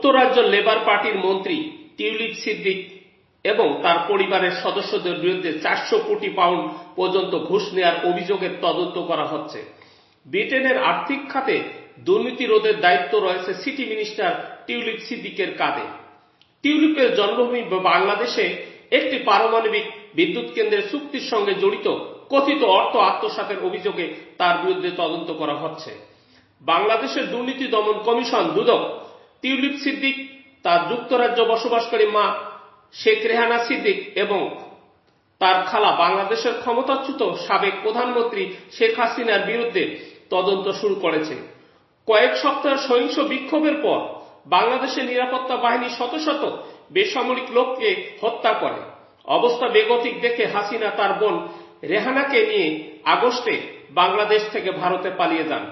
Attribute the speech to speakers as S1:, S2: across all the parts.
S1: যুক্তরাজ্য লেবার পার্টির মন্ত্রী টিউলিপ সিদ্দিক এবং তার পরিবারের সদস্যদের বিরুদ্ধে চারশো কোটি পাউন্ড পর্যন্ত ঘুষ নেওয়ার অভিযোগের তদন্ত করা হচ্ছে। ব্রিটেনের আর্থিক খাতে দুর্নীতি রোধের দায়িত্ব রয়েছে সিটি মিনিস্টার টিউলিপ সিদ্দিকের কাঁধে। টিউলিপের জন্মভূমি বাংলাদেশে একটি পারমাণবিক বিদ্যুৎ কেন্দ্রের চুক্তির সঙ্গে জড়িত কথিত অর্থ আত্মসাতের অভিযোগে তার বিরুদ্ধে তদন্ত করা হচ্ছে। বাংলাদেশের দুর্নীতি দমন কমিশন দুদক টিউলিপ সিদ্দিক, তার যুক্তরাজ্য বসবাসকারী মা শেখ রেহানা সিদ্দিক এবং তার খালা বাংলাদেশের ক্ষমতাচ্যুত সাবেক প্রধানমন্ত্রী শেখ হাসিনার বিরুদ্ধে তদন্ত শুরু করেছে। কয়েক সপ্তাহের সহিংস বিক্ষোভের পর বাংলাদেশের নিরাপত্তা বাহিনী শত শত বেসামরিক লোককে হত্যা করে। অবস্থা বেগতিক দেখে হাসিনা তার বোন রেহানাকে নিয়ে আগস্টে বাংলাদেশ থেকে ভারতে পালিয়ে যান।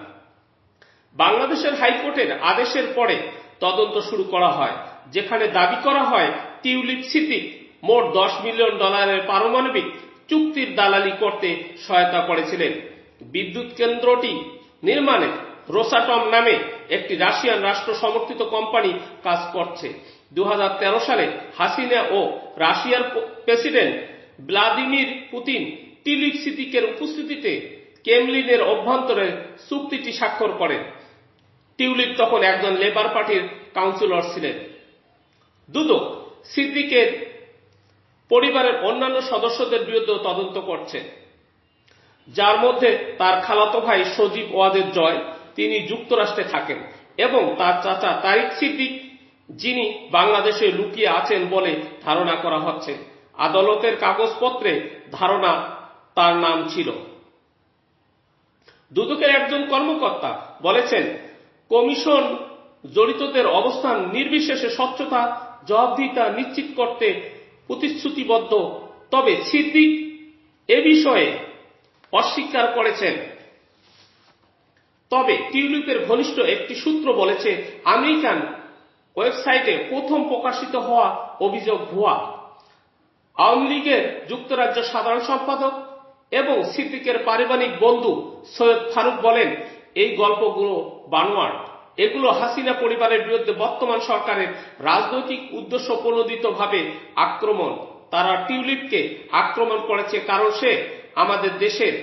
S1: বাংলাদেশের হাইকোর্টের আদেশের পরে তদন্ত শুরু করা হয়। যেখানে দাবি করা হয়, টিউলিপ সিদ্দিক মোট দশ মিলিয়ন ডলারের পারমাণবিক চুক্তির দালালি করতে সহায়তা করেছিলেন। বিদ্যুৎ কেন্দ্রটি নির্মাণে রোসাটম নামে একটি রাশিয়ান রাষ্ট্র সমর্থিত কোম্পানি কাজ করছে। দু হাজার তেরো সালে হাসিনা ও রাশিয়ার প্রেসিডেন্ট ভ্লাদিমির পুতিন টিলিপ সিদ্দিকের উপস্থিতিতে কেমলিনের অভ্যন্তরে চুক্তিটি স্বাক্ষর করেন। টিউলিপ তখন একজন লেবার পার্টির কাউন্সিলর ছিলেন। দুদক সিদ্দিকের পরিবারের অন্যান্য সদস্যদের বিরুদ্ধে তদন্ত করছে যার মধ্যে তার খালাতো ভাই সজীব ওয়াদের জয়, তিনি যুক্তরাষ্ট্রে থাকেন এবং তার চাচা তারিক সিদ্দিক, যিনি বাংলাদেশে লুকিয়ে আছেন বলে ধারণা করা হচ্ছে। আদালতের কাগজপত্রে ধারণা তার নাম ছিল। দুদকের একজন কর্মকর্তা বলেছেন কমিশন জড়িতদের অবস্থান নির্বিশেষে স্বচ্ছতা, জবাবদিহিতা নিশ্চিত করতে প্রতিশ্রুতিবদ্ধ। তবে সিদ্দিক এ বিষয়ে অস্বীকার করেছেন। তবে টিউলিপের ঘনিষ্ঠ একটি সূত্র বলেছে, আমেরিকান ওয়েবসাইটে প্রথম প্রকাশিত হওয়া অভিযোগ ভুয়া। আওয়ামী লীগের যুক্তরাজ্য সাধারণ সম্পাদক এবং সিদ্দিকের পারিবারিক বন্ধু সৈয়দ ফারুক বলেন এই গল্পগুলো বানোয়ার, এগুলো হাসিনা পরিবারের বিরুদ্ধে বর্তমান সরকারের রাজনৈতিক উদ্দেশ্য প্রণোদিতভাবে আক্রমণ। তারা টিউলিপকে আক্রমণ করেছে কারণ সে আমাদের দেশের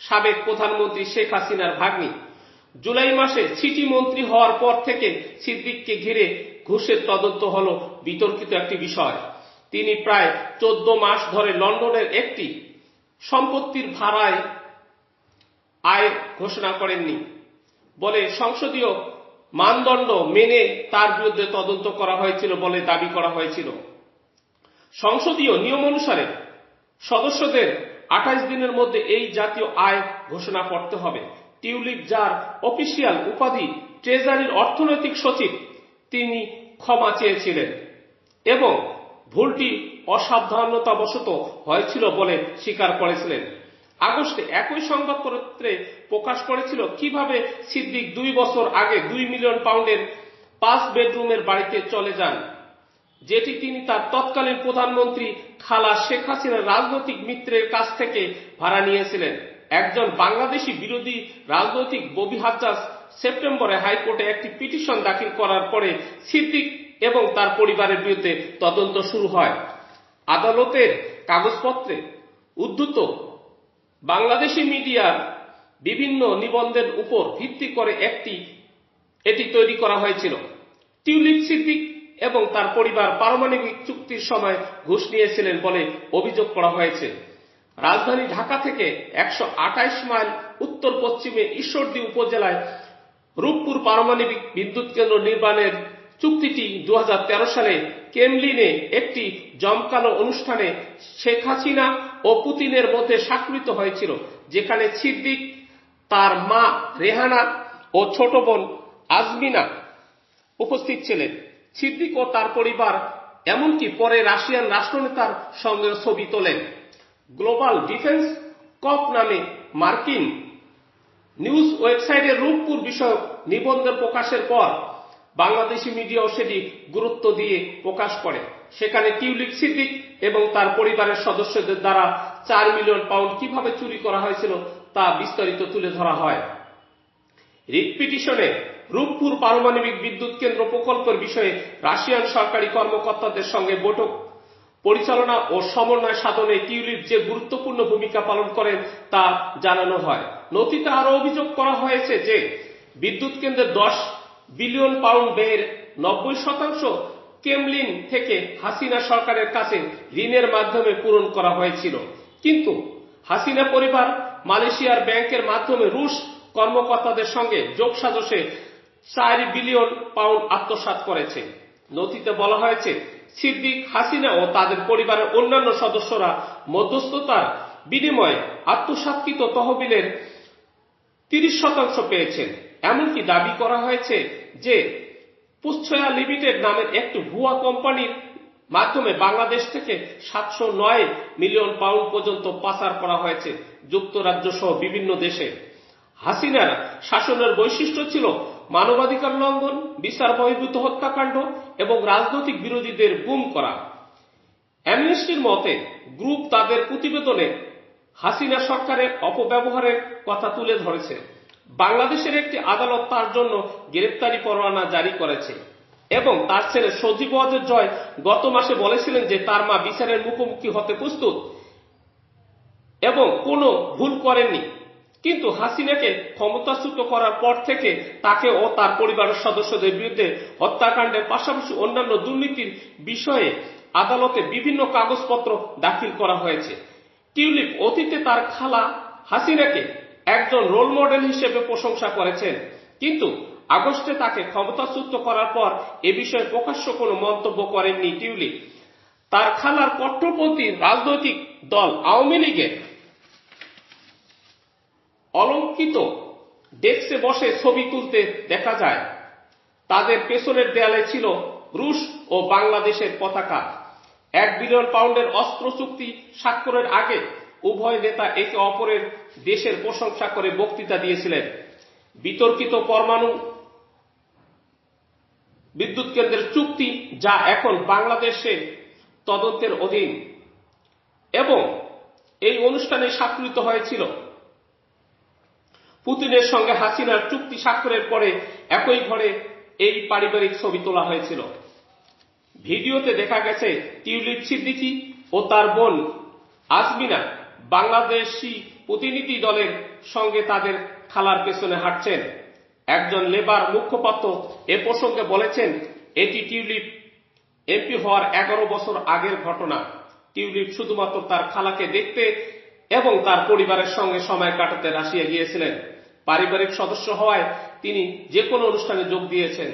S1: সাবেক প্রধানমন্ত্রী শেখ হাসিনার ভাগ্নি। জুলাই মাসে সিটি মন্ত্রী হওয়ার পর থেকে সিদ্দিককে ঘিরে ঘুষের তদন্ত হল বিতর্কিত একটি বিষয়। তিনি প্রায় চোদ্দ মাস ধরে লন্ডনের একটি সম্পত্তির ভাড়ায় আয় ঘোষণা করেননি। বলে সংসদীয় মানদণ্ড মেনে তার বিরুদ্ধে তদন্ত করা হয়েছিল বলে দাবি করা হয়েছিল। সংসদীয় নিয়ম অনুসারে সদস্যদের আঠাইশ দিনের মধ্যে এই জাতীয় আয় ঘোষণা করতে হবে। টিউলিপ যার অফিসিয়াল উপাধি ট্রেজারির অর্থনৈতিক সচিব, তিনি ক্ষমা চেয়েছিলেন এবং ভুলটি অসাবধানতাবশত হয়েছিল বলে স্বীকার করেছিলেন। আগস্টে একই সংবাদপত্রে প্রকাশ করেছিল কীভাবে সিদ্দিক দুই বছর আগে দুই মিলিয়ন পাউন্ডের পাঁচ বেডরুমের বাড়িতে চলে যান। যেটি তিনি তার তৎকালীন প্রধানমন্ত্রী খালা শেখ হাসিনার রাজনৈতিক মিত্রের কাছ থেকে ভাড়া নিয়েছিলেন। একজন বাংলাদেশি বিরোধী রাজনৈতিক ববি হাজ্জাজ সেপ্টেম্বরে হাইকোর্টে একটি পিটিশন দাখিল করার পরে সিদ্দিক এবং তার পরিবারের বিরুদ্ধে তদন্ত শুরু হয়। আদালতের কাগজপত্রে উদ্ধৃত বাংলাদেশি মিডিয়ার বিভিন্ন নিবন্ধের উপর ভিত্তি করে একটি, এটি তৈরি করা হয়েছিল। টিউলিপ সিদ্দিক এবং তার পরিবার পারমাণবিক চুক্তির সময় ঘুষ নিয়েছিলেন বলে অভিযোগ করা হয়েছে। রাজধানী ঢাকা থেকে একশো মাইল উত্তর পশ্চিমে ঈশ্বরদী উপজেলায় রূপপুর পারমাণবিক বিদ্যুৎ কেন্দ্র নির্মাণের চুক্তিটি দু হাজার তেরো সালে কেমলিনে একটি জমকালো অনুষ্ঠানে শেখ হাসিনা ও পুতিনের মধ্যে স্বাক্ষরিত হয়েছিল, যেখানে সিদ্দিক, তার মা রেহানা ও ছোট বোন আজমিনা উপস্থিত ছিলেন। সিদ্দিক ও তার পরিবার এমনকি পরে রাশিয়ান রাষ্ট্রনেতার সঙ্গে ছবি তোলেন। গ্লোবাল ডিফেন্স কপ নামে মার্কিন নিউজ ওয়েবসাইটে রূপপুর বিষয়ক নিবন্ধ প্রকাশের পর বাংলাদেশি মিডিয়াও সেটি গুরুত্ব দিয়ে প্রকাশ করে। সেখানে টিউলিপ সিদ্দিক এবং তার পরিবারের সদস্যদের দ্বারা চার মিলিয়ন পাউন্ড কীভাবে চুরি করা হয়েছিল তা বিস্তারিত তুলে ধরা হয়। রিট পিটিশনে রূপপুর পারমাণবিক বিদ্যুৎ কেন্দ্র প্রকল্পের বিষয়ে রাশিয়ান সরকারি কর্মকর্তাদের সঙ্গে বৈঠক। পরিচালনা ও সমন্বয় সাধনে টিউলিপ যে গুরুত্বপূর্ণ ভূমিকা পালন করেন তা জানানো হয়। নথিতে আরও অভিযোগ করা হয়েছে যে বিদ্যুৎ কেন্দ্রের দশ বিলিয়ন পাউন্ড ব্যয়ের নব্বই শতাংশ কেমলিন থেকে হাসিনা সরকারের কাছে ঋণের মাধ্যমে পূরণ করা হয়েছিল। কিন্তু হাসিনা পরিবার মালয়েশিয়ার ব্যাংকের মাধ্যমে রুশ কর্মকর্তাদের সঙ্গে যোগসাজশে চার বিলিয়ন পাউন্ড আত্মসাৎ করেছে। নথিতে বলা হয়েছে, সিদ্দিক হাসিনা ও তাদের পরিবারের অন্যান্য সদস্যরা মধ্যস্থতার বিনিময়ে আত্মসাৎকৃত তহবিলের তিরিশ শতাংশ পেয়েছেন। এমনকি দাবি করা হয়েছে যে পুচ্ছয়া লিমিটেড নামের একটি ভুয়া কোম্পানির মাধ্যমে বাংলাদেশ থেকে সাতশো নয় মিলিয়ন পাউন্ড পর্যন্ত পাচার করা হয়েছে যুক্তরাজ্য সহ বিভিন্ন দেশে। হাসিনার শাসনের বৈশিষ্ট্য ছিল মানবাধিকার লঙ্ঘন, বিচার বহির্ভূত হত্যাকাণ্ড এবং রাজনৈতিক বিরোধীদের গুম করা। অ্যামনেস্টির মতে, গ্রুপ তাদের প্রতিবেদনে হাসিনা সরকারের অপব্যবহারের কথা তুলে ধরেছে। বাংলাদেশের একটি আদালত তার জন্য গ্রেপ্তারি পরোয়ানা জারি করেছে এবং তার ছেলে সজীব ওয়াজের জয় গত মাসে বলেছিলেন যে তার মা বিচারের মুখোমুখি হতে প্রস্তুত এবং কোনো ভুল করেননি। কিন্তু হাসিনাকে ক্ষমতাচ্যুত করার পর থেকে তাকে ও তার পরিবারের সদস্যদের বিরুদ্ধে হত্যাকাণ্ডের পাশাপাশি অন্যান্য দুর্নীতির বিষয়ে আদালতে বিভিন্ন কাগজপত্র দাখিল করা হয়েছে। টিউলিপ অতীতে তার খালা হাসিনাকে একজন রোল মডেল হিসেবে প্রশংসা করেছেন। কিন্তু আগস্টে তাকে ক্ষমতাচ্যুত করার পর এ বিষয়ে প্রকাশ্য কোনো মন্তব্য করেননি টিউলিপ। তার খালার কট্টরপন্থী রাজনৈতিক দল আওয়ামী লীগের অলঙ্কিত ডেস্কে বসে ছবি তুলতে দেখা যায়। তাদের পেছনের দেয়ালে ছিল রুশ ও বাংলাদেশের পতাকা। এক বিলিয়ন পাউন্ডের অস্ত্র চুক্তি স্বাক্ষরের আগে উভয় নেতা একে অপরের দেশের প্রশংসা করে বক্তৃতা দিয়েছিলেন। বিতর্কিত পরমাণু বিদ্যুৎ কেন্দ্রের চুক্তি যা এখন বাংলাদেশে তদন্তের অধীন। এবং এই অনুষ্ঠানে স্বাক্ষরিত হয়েছিল পুতিনের সঙ্গে হাসিনার চুক্তি স্বাক্ষরের পরে একই ঘরে এই পারিবারিক ছবি তোলা হয়েছিল। ভিডিওতে দেখা গেছে টিউলিপ সিদ্দিকি ও তার বোন আজমিনা বাংলাদেশি প্রতিনিধি দলের সঙ্গে তাদের খালার পেছনে হাঁটছেন। একজন লেবার মুখপাত্র এ প্রসঙ্গে বলেছেন, এটি টিউলিপ এমপি হওয়ার এগারো বছর আগের ঘটনা। টিউলিপ শুধুমাত্র তার খালাকে দেখতে এবং তার পরিবারের সঙ্গে সময় কাটাতে রাশিয়া গিয়েছিলেন। পারিবারিক সদস্য হওয়ায় তিনি যে কোনো অনুষ্ঠানে যোগ দিয়েছেন।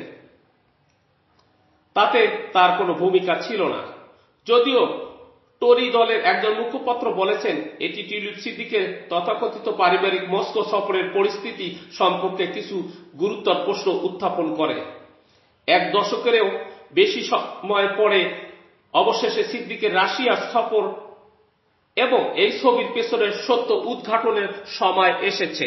S1: তাতে তার কোনো ভূমিকা ছিল না। যদিও টোরি দলের একজন মুখপাত্র বলেছেন, এটি টিউলিপ সিদ্দিকের তথাকথিত পারিবারিক মস্কো সফরের পরিস্থিতি সম্পর্কে কিছু গুরুতর প্রশ্ন উত্থাপন করে। এক দশকেরও বেশি সময় পরে অবশেষে সিদ্দিকের রাশিয়া সফর এবং এই ছবির পেছনের সত্য উদ্ঘাটনের সময় এসেছে।